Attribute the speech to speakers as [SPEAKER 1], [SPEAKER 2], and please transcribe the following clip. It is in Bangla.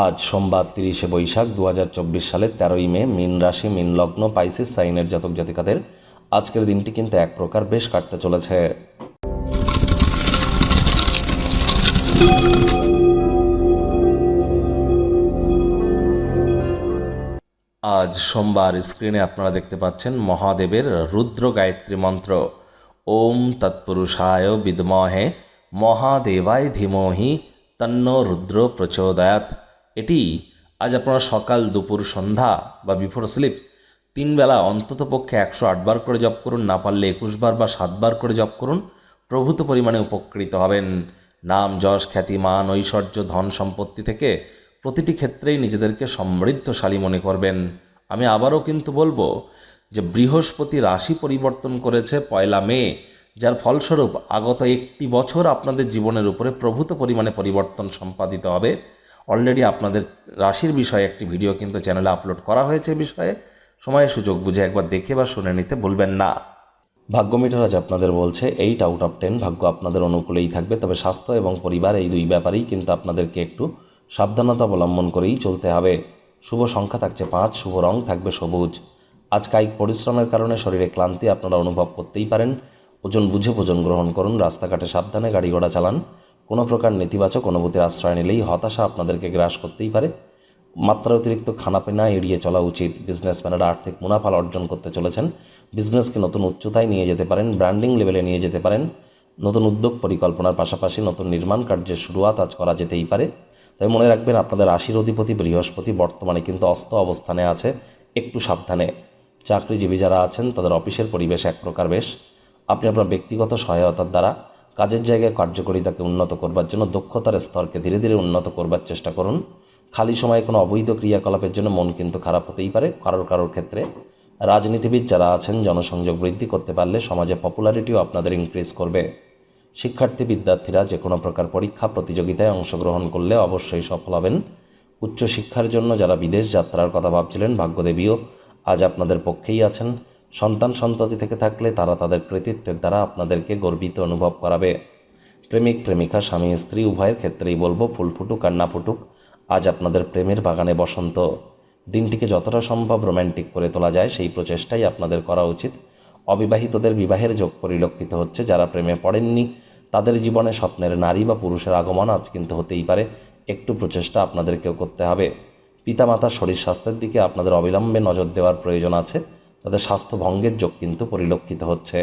[SPEAKER 1] আজ সোমবার তিরিশে বৈশাখ দু হাজার চব্বিশ সালের তেরোই মে, মিন রাশি, মিন লগ্ন, পাইসিস, সাইনের জাতক জাতিকাদের আজকের দিনটি কিন্তু এক প্রকার বেশ কাটতে চলেছে। আজ সোমবার স্ক্রিনে আপনারা দেখতে পাচ্ছেন মহাদেবের রুদ্র গায়ত্রী মন্ত্র। ওম তৎপুরুষায় বিদমহে মহাদেবায় ধীমহি তন্ন রুদ্র প্রচোদয়াত এটি আজ আপনারা সকাল, দুপুর, সন্ধ্যা বা বিফোর স্লিপ তিন বেলা অন্তত পক্ষে একশো আটবার করে জপ করুন, না পারলে একুশ বার বা সাতবার করে জপ করুন, প্রভূত পরিমাণে উপকৃত হবেন। নাম, যশ, খ্যাতি, মান, ঐশ্বর্য, ধন, সম্পত্তি থেকে প্রতিটি ক্ষেত্রেই নিজেদেরকে সমৃদ্ধশালী মনে করবেন। আমি আবারও কিন্তু বলব যে বৃহস্পতি রাশি পরিবর্তন করেছে পয়লা মে, যার ফলস্বরূপ আগত একটি বছর আপনাদের জীবনের উপরে প্রভূত পরিমাণে পরিবর্তন সম্পাদিত হবে। অলরেডি আপনাদের রাশির বিষয়ে একটি ভিডিও কিন্তু চ্যানেলে আপলোড করা হয়েছে বিষয়ে। সময় সুযোগ বুঝে একবার দেখে বা শুনে নিতে ভুলবেন না। ভাগ্য মিটার আজ আপনাদের বলছে এইট আউট অফ টেন ভাগ্য আপনাদের অনুকূলেই থাকবে, তবে স্বাস্থ্য এবং পরিবার এই দুই ব্যাপারেই কিন্তু আপনাদেরকে একটু সাবধানতা অবলম্বন করেই চলতে হবে। শুভ সংখ্যা থাকছে পাঁচ, শুভ রং থাকবে সবুজ। আজ কায়িক পরিশ্রমের কারণে শরীরে ক্লান্তি আপনারা অনুভব করতেই পারেন। ওজন বুঝে ভোজন গ্রহণ করুন, রাস্তাঘাটে সাবধানে গাড়ি ঘোড়া চালান। কোনো প্রকার নেতিবাচক অনুভূতির আশ্রয় নিলেই হতাশা আপনাদেরকে গ্রাস করতেই পারে। মাত্রা অতিরিক্ত খানাপিনা এড়িয়ে চলা উচিত। বিজনেসম্যানেরা আর্থিক মুনাফা অর্জন করতে চলেছেন। বিজনেসকে নতুন উচ্চতায় নিয়ে যেতে পারেন ব্র্যান্ডিং লেভেলে নিয়ে যেতে পারেন। নতুন উদ্যোগ পরিকল্পনার পাশাপাশি নতুন নির্মাণ কার্যের শুরুয়াত আজ করা যেতেই পারে। তাই মনে রাখবেন, আপনাদের আশির অধিপতি বৃহস্পতি বর্তমানে কিন্তু অস্ত অবস্থানে আছে। একটু সাবধানে। চাকরিজীবী যারা আছেন, তাদের অফিসের পরিবেশ এক প্রকার বেশ। আপনি আপনার ব্যক্তিগত সহায়তার দ্বারা কাজের জায়গায় কার্যকরিতাকে উন্নত করবার জন্য, দক্ষতার স্তরকে ধীরে ধীরে উন্নত করবার চেষ্টা করুন। খালি সময়ে কোনো অবৈধ ক্রিয়াকলাপের জন্য মন কিন্তু খারাপ হতেই পারে। কারোর কারোর ক্ষেত্রে রাজনীতিবিদ যারা আছেন, জনসংযোগ বৃদ্ধি করতে পারলে সমাজে পপুলারিটিও আপনাদের ইনক্রিজ করবে। শিক্ষার্থী, বিদ্যার্থীরা যে কোনো প্রকার পরীক্ষা, প্রতিযোগিতায় অংশগ্রহণ করলে অবশ্যই সফল হবেন। উচ্চশিক্ষার জন্য যারা বিদেশ যাত্রার কথা ভাবছিলেন, ভাগ্যদেবীও আজ আপনাদের পক্ষেই আছেন। সন্তান সন্ততি থেকে থাকলে তারা তাদের কৃতিত্বের দ্বারা আপনাদেরকে গর্বিত অনুভব করাবে। প্রেমিক, প্রেমিকা, স্বামী, স্ত্রী, উভয়ের ক্ষেত্রেই বলব, ফুল ফুটুক আর না ফুটুক, আজ আপনাদের প্রেমের বাগানে বসন্ত। দিনটিকে যতটা সম্ভব রোম্যান্টিক করে তোলা যায়, সেই প্রচেষ্টাই আপনাদের করা উচিত। অবিবাহিতদের বিবাহের যোগ পরিলক্ষিত হচ্ছে, যারা প্রেমে পড়েননি, তাদের জীবনে স্বপ্নের নারী বা পুরুষের আগমন আজ কিন্তু হতেই পারে, একটু প্রচেষ্টা আপনাদেরকেও করতে হবে। পিতামাতার শরীর স্বাস্থ্যের দিকে আপনাদের অবিলম্বে নজর দেওয়ার প্রয়োজন আছে তাদের স্বাস্থ্য ভঙ্গের যোগ কিন্তু পরিলক্ষিত হচ্ছে।